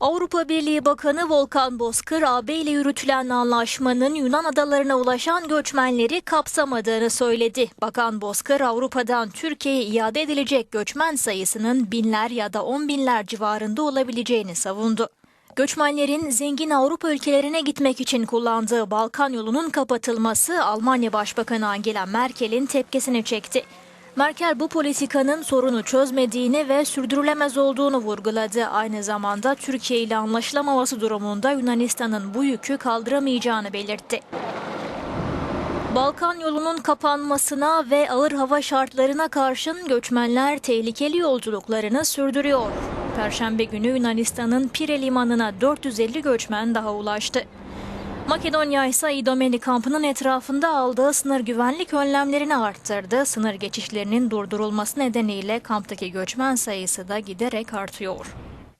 Avrupa Birliği Bakanı Volkan Bozkır, AB ile yürütülen anlaşmanın Yunan adalarına ulaşan göçmenleri kapsamadığını söyledi. Bakan Bozkır, Avrupa'dan Türkiye'ye iade edilecek göçmen sayısının binler ya da on binler civarında olabileceğini savundu. Göçmenlerin zengin Avrupa ülkelerine gitmek için kullandığı Balkan yolunun kapatılması Almanya Başbakanı Angela Merkel'in tepkisini çekti. Merkel bu politikanın sorunu çözmediğini ve sürdürülemez olduğunu vurguladı. Aynı zamanda Türkiye ile anlaşılamaması durumunda Yunanistan'ın bu yükü kaldıramayacağını belirtti. Balkan yolunun kapanmasına ve ağır hava şartlarına karşın göçmenler tehlikeli yolculuklarını sürdürüyor. Perşembe günü Yunanistan'ın Pire limanına 450 göçmen daha ulaştı. Makedonya ise İdomeni kampının etrafında aldığı sınır güvenlik önlemlerini arttırdı. Sınır geçişlerinin durdurulması nedeniyle kamptaki göçmen sayısı da giderek artıyor.